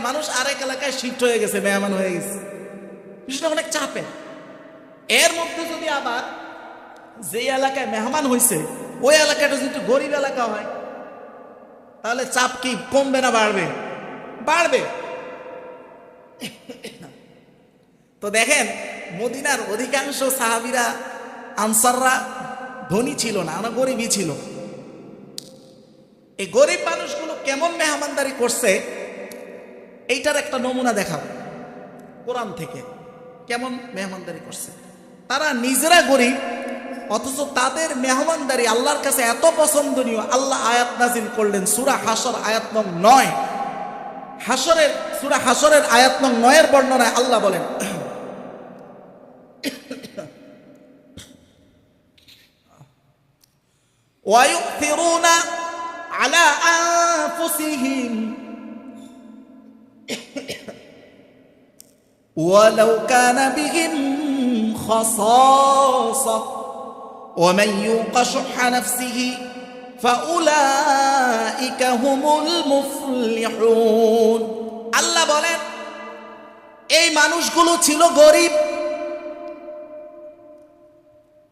এলাকার মানুষ আরেক এলাকায় শিফট হয়ে গেছে, মেহমান হয়ে গেছে। বিষয়টা অনেক চাপে। এর মধ্যে যদি আবার যে এলাকায় মেহমান হয়েছে ওই এলাকাটা যদি গরিব এলাকা হয়, তাহলে চাপ কি কমবে না বাড়বে? বাড়বে। তো দেখেন, মদিনার অধিকাংশ সাহাবিরা, আনসাররা ধনী ছিল না ওরা গরিবই ছিল। এই গরিব মানুষগুলো কেমন মেহমানদারি করছে? এইটার একটা নমুনা দেখাও কোরআন থেকে কেমন মেহমানদারি করছে তারা নিজেরা গরিব অথচ তাদের মেহমানদারি আল্লাহর কাছে এত পছন্দনীয় আল্লাহ আয়াত নাজিল করলেন সুরা হাসর আয়াত নং নয় হাসরের সুরা হাসরের আয়াত নং নয়ের বর্ণনায় আল্লাহ বলেন ويؤثرون على أنفسهم ولو كان بهم خصاصة ومن يوق شح نفسه فأولئك هم المفلحون আল্লাহ বলেন এই মানুষগুলো ছিল গরিব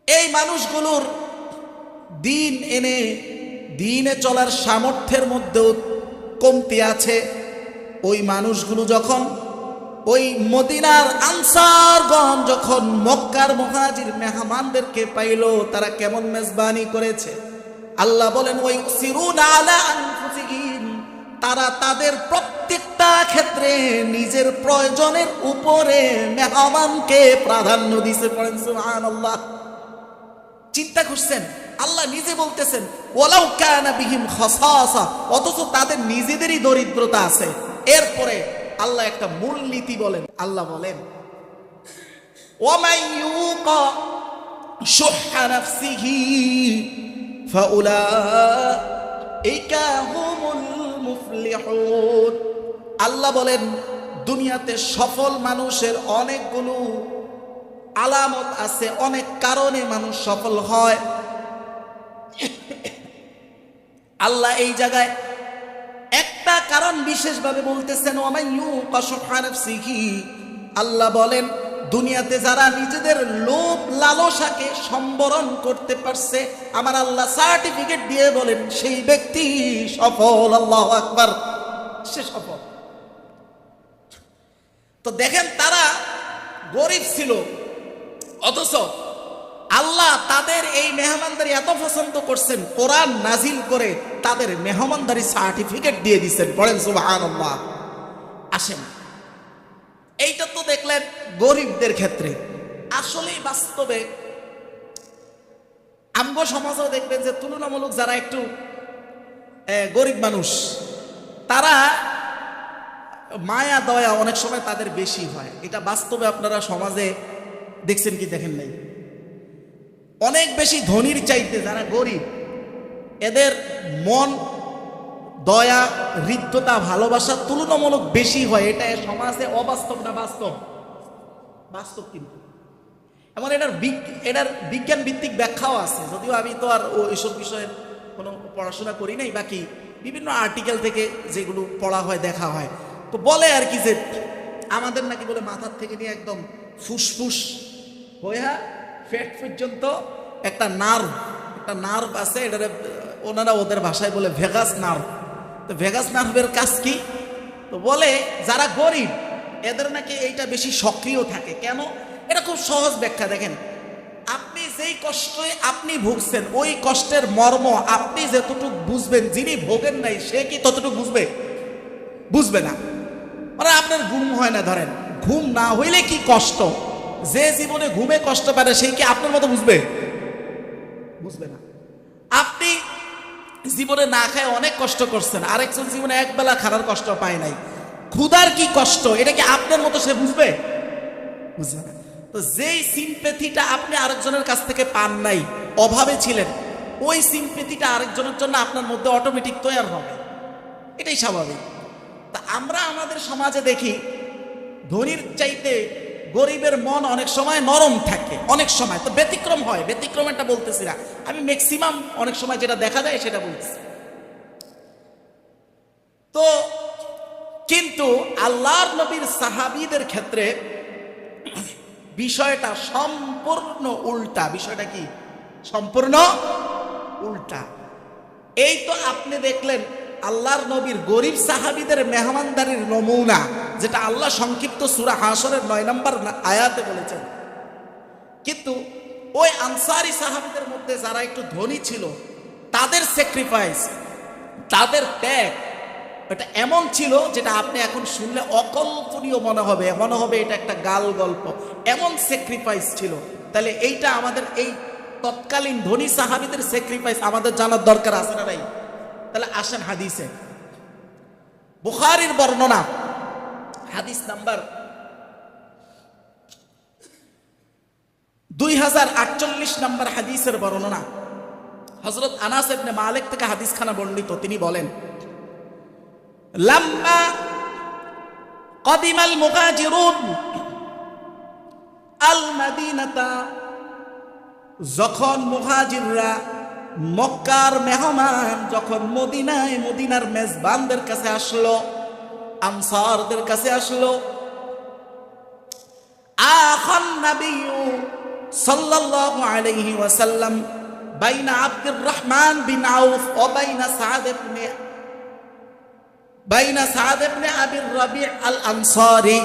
এই মানুষগুলোর দিন এনে দিনে চলার সামর্থ্যের মধ্যেও কমতি আছে ওই মানুষগুলো যখন ওই মদিনার আনসারগণ যখন মক্কার মহাজির মেহমানদেরকে পাইল, তারা কেমন মেজবানি করেছে? আল্লাহ বলেন ওই সিরুন আলা তারা তাদের প্রত্যেকটা ক্ষেত্রে নিজের প্রয়োজনের উপরে মেহমানকে প্রাধান্য দিছে পড়েন সুবহানাল্লাহ। চিন্তা করছেন, আল্লাহ নিজে বলতেছেন ওলাউ কানা বিহিম খাসাসা অথচ তাদের নিজেদেরই দরিদ্রতা আছে। এরপরে আল্লাহ একটা মূল নীতি বলেন, আল্লাহ বলেন আল্লাহ বলেন, দুনিয়াতে সফল মানুষের অনেকগুলো আলামত আছে, অনেক কারণে মানুষ সফল হয়। আল্লাহ এই জায়গায় একটা কারণ বিশেষভাবে বলতেছেন আল্লাহ বলেন, দুনিয়াতে যারা নিজেদের লোভ লালসাকে সম্বরণ করতে পারছে, আমার আল্লাহ সার্টিফিকেট দিয়ে বলেন, সেই ব্যক্তি সফল, আল্লাহ আকবার, সে সফল। তো দেখেন, তারা গরিব ছিল, অথচ আল্লাহ তাদের এই মেহমানদারি এত পছন্দ করছেন, কোরআন নাজিল করে তাদের মেহমানদারি সার্টিফিকেট দিয়ে দিচ্ছেন পড়েন সুবাহান আসেন। এইটা তো দেখলেন গরিবদের ক্ষেত্রে। আসলেই বাস্তবে আমগো সমাজও দেখবেন যে তুলনামূলক যারা একটু গরিব মানুষ, তারা মায়া, দয়া অনেক সময় তাদের বেশি হয়। এটা বাস্তবে আপনারা সমাজে দেখছেন কি দেখেন নাই? অনেক বেশি ধনির চাইতে যারা গরিব এদের মন, দয়া, হৃদ্যতা, ভালোবাসা তুলনামূলক বেশি হয়। এটা সমাজে অবাস্তব না বাস্তব? বাস্তব কিন্তু। এমন এটার এটার বিজ্ঞান ভিত্তিক ব্যাখ্যাও আছে। যদিও আমি তো আর এসব বিষয়ের কোনো পড়াশোনা করি নাই, বাকি বিভিন্ন আর্টিকেল থেকে যেগুলো পড়া হয়, দেখা হয়। তো বলে আর কি যে আমাদের নাকি বলে মাথার থেকে নিয়ে একদম ফুসফুস হইয়া ফেট পর্যন্ত একটা নার্ভ একটা নার্ভ আছে এটা ওনারা ওদের ভাষায় বলে ভেগাস নার্ভ। তো ভেগাস নার্ভের কাজ কি? তো বলে যারা গরিব, এদের নাকি এইটা বেশি সক্রিয় থাকে। কেন? এটা খুব সহজ ব্যাখ্যা, দেখেন। আপনি যেই কষ্টে আপনি ভুগছেন, ওই কষ্টের মর্ম আপনি যতটুকু বুঝবেন, যিনি ভোগেন নাই, সে কি ততটুকু বুঝবে? বুঝবে না। মানে আপনার ঘুম হয় না, ধরেন। ঘুম না হইলে কি কষ্ট? যে জীবনে ঘুমে কষ্ট পারে সেই কি আপনার মতো বুঝবে? বুঝবে না। আপনি জীবনে না খায় অনেক কষ্ট করছেন। আরেকজন জীবনে একবেলা খারার কষ্ট পায় নাই। ক্ষুধার কি কষ্ট? এটা কি আপনার মতো সে বুঝবে? বুঝবে না। তো যেই সিম্পেথিটা আপনি আরেকজনের কাছ থেকে পান নাই, অভাবে ছিলেন, ওই সিম্পেথিটা আরেকজনের জন্য আপনার মধ্যে অটোমেটিক তৈরি হবে। এটাই স্বাভাবিক। তা আমরা আমাদের সমাজে দেখি, ধনীর চাইতে গরিবের মন অনেক সময় নরম থাকে, অনেক সময়। তো ব্যতিক্রম হয়, ব্যতিক্রম এটা বলতেছি না। আমি ম্যাক্সিমাম অনেক সময় যেটা দেখা যায় সেটা বলতেছি। তো কিন্তু আল্লাহর নবীর সাহাবিদের ক্ষেত্রে বিষয়টা সম্পূর্ণ উল্টা। বিষয়টা কি? সম্পূর্ণ উল্টা। এই তো আপনি দেখলেন আল্লাহর নবীর গরিব সাহাবিদের মেহমানদারির নমুনা, যেটা আল্লাহ সংক্ষিপ্ত সুরা হাসরের নয় নম্বর আয়াতে বলেছেন। কিন্তু ওই আনসারি সাহাবিদের মধ্যে যারা একটু ধনী ছিল, তাদের স্যাক্রিফাইস তাদের ত্যাগ, এটা এমন ছিল যেটা আপনি এখন শুনলে অকল্পনীয় মনে হবে মনে হবে এটা একটা গাল গল্প। এমন স্যাক্রিফাইস ছিল। তাহলে এইটা আমাদের এই তৎকালীন ধনী সাহাবিদের স্যাক্রিফাইস আমাদের জানার দরকার আছে না নাই? তাহলে আসেন হাদিসে। বুখারির বর্ণনা, হাদিস নাম্বার দুই হাজার আটচল্লিশ নম্বর হাদিসের বর্ণনা। হজরত আনাস ইবনে মালিক থেকে হাদিস খানা বর্ণিত, তিনি বলেন, লাম্মা কদিমাল মুহাজিরুন আল মাদিনাতা যখন মুহাজিররা মক্কার মেহমান যখন মদিনায় মদিনার মেজবানদের কাছে আসলো, আনসারদের কাছে আসলো, আখান নাবিয়্যু সাল্লাল্লাহু আলাইহি ওয়াসাল্লাম বাইনা আব্দুর রহমান বিন আউফ ও বাইনা সাদ ইবনে বাইনা সাদ ইবনে আবির রবি আল আনসারি।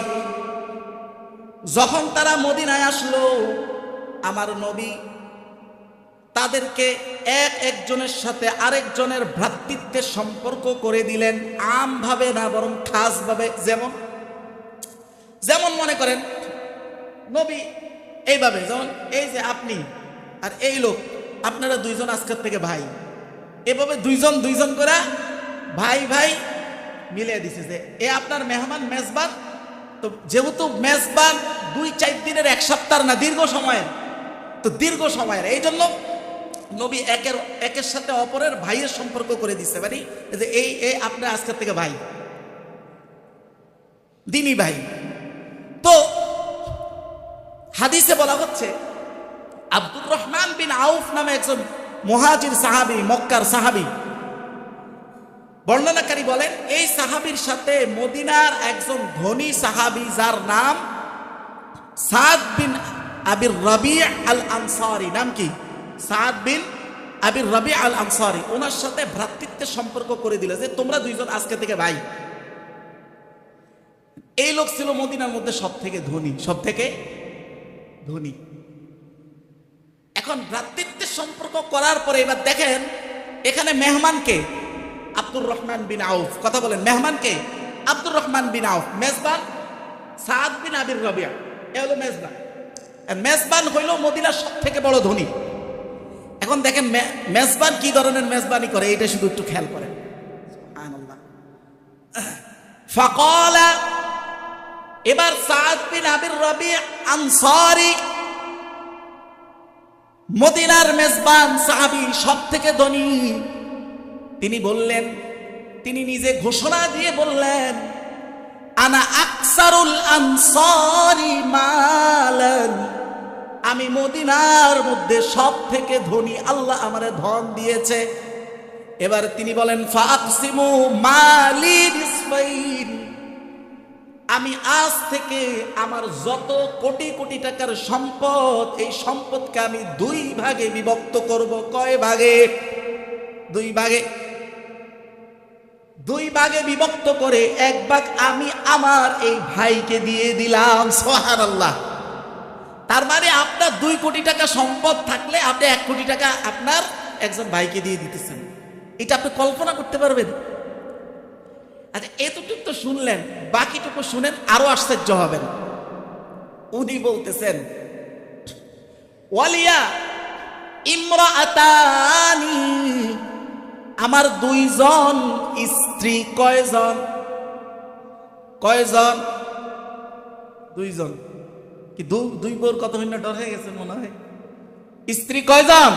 যখন তারা মদিনায় আসলো, আমার নবী তাদেরকে এক একজনের সাথে আরেকজনের ভ্রাতৃত্বের সম্পর্ক করে দিলেন আমভাবে না, বরং খাসভাবে। যেমন? যেমন মনে করেন, নবী এইভাবে, যেমন এই যে আপনি আর এই লোক, আপনারা দুইজন আজকের থেকে ভাই। এভাবে দুইজন দুইজন করে ভাই ভাই মিলিয়ে দিছে যে, এ আপনার মেহমান, মেজবান? তো যেহেতু মেজবান দুই চার দিনের, এক সপ্তাহ না, দীর্ঘ সময়ের। তো দীর্ঘ সময়ের এই জন্য নবী একের একের সাথে অপরের ভাইয়ের সম্পর্ক করে দিচ্ছে মানে যে এই এই আপনার আজকের থেকে ভাই, দিনী ভাই। তো হাদিসে বলা হচ্ছে, আব্দুর রহমান বিন আউফ নামে একজন মহাজির সাহাবি, মক্কার সাহাবি, বর্ণনাকারী বলেন, এই সাহাবির সাথে মদিনার একজন ধনী সাহাবি, যার নাম সাদ বিন আবির রবি আল আনসারি, নাম কি? সাদ বিন আবির রবি আল আনসারি, ওনার সাথে ভ্রাতৃত্বের সম্পর্ক করে দিল যে তোমরা দুইজন আজকে থেকে ভাই। এই লোক ছিল মদিনার মধ্যে সব থেকে ধনী সব থেকে ধনী। এখন ভ্রাতৃত্বের সম্পর্ক করার পরে এবার দেখেন, এখানে মেহমানকে আব্দুর রহমান বিন আউফ। কথা বলেন মেহমানকে আব্দুর রহমান বিন আউফ। মেজবান সাদ বিন আবির রবিয়া এ হলো মেজবান। মেজবান হইল মদিনার সব থেকে বড় ধনী। এখন দেখেন মেজবান কি ধরনের মেজবানি করে? এটা শুধু একটু খেয়াল সুবহানাল্লাহ। এবার সাদ বিন আবির রবি আনসারি, মদিনার মেজবান সাহাবি সব থেকে ধনী। তিনি বললেন, তিনি নিজে ঘোষণা দিয়ে বললেন, আনা আকসারুল আনসারি মালান আমি মদিনার মধ্যে সব থেকে ধনী, আল্লাহ আমার ধন দিয়েছে। এবার তিনি বলেন আমি আজ থেকে আমার যত কোটি কোটি টাকার সম্পদ, এই সম্পদকে আমি দুই ভাগে বিভক্ত করব। কয় ভাগে? দুই ভাগে। দুই ভাগে বিভক্ত করে এক ভাগ আমি আমার এই ভাইকে দিয়ে দিলাম। সোহার আল্লাহ তার মানে আপনার দুই কোটি টাকা সম্পদ থাকলে আপনি এক কোটি টাকা আপনার একজন ভাইকে দিয়ে দিতেছেন। এটা আপনি কল্পনা করতে পারবেন? আচ্ছা এতটুকু তো শুনলেন, বাকিটুকু শুনেন, আরও আশ্চর্য হবেন। উনি বলতেছেন, ওয়ালিয়া ইমরাতানি, আমার দুইজন স্ত্রী কয়জন? কয়জন? দুইজন। কি দু- দুই বোর কত হইনা ডর হয়ে গেছে মনে হয়? স্ত্রী কয়জন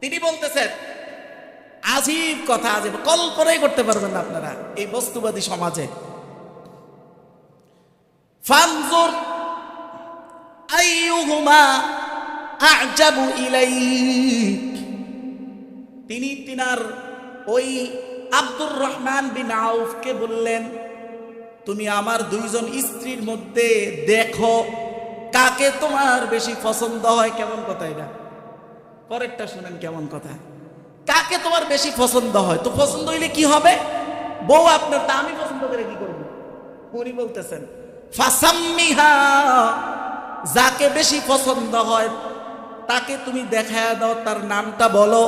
তিনি বলতেছেন আজীব কথা আজীব কল্পনাই করতে পারবেন না আপনারা এই বস্তুবাদী সমাজে। ফানজুর আইয়ুহুমা আজাবু ইলাইক। তিনি তিনার ওই আব্দুর রহমান বিন আউফকে বললেন তুমি আমার দুইজন স্ত্রীর মধ্যে দেখো কাকে তোমার বেশি পছন্দ হয়, কেমন কথা এটা? পরেরটা শুনেন কেমন কথা। কাকে তোমার বেশি পছন্দ হয়? তো পছন্দ হইলে কি হবে? বউ আপনার তা আমি পছন্দ করে কি করব? উনি বলতেছেন যাকে বেশি পছন্দ হয় তাকে তুমি দেখায় দাও, তার নামটা বলো।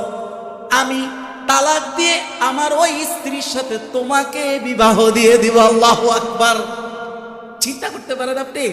আমি তালাক দিয়ে আমার ওই স্ত্রীর সাথে তোমাকে বিবাহ দিয়ে দিব, আল্লাহ আকবার। চিন্তা করতে পারেন আপনি?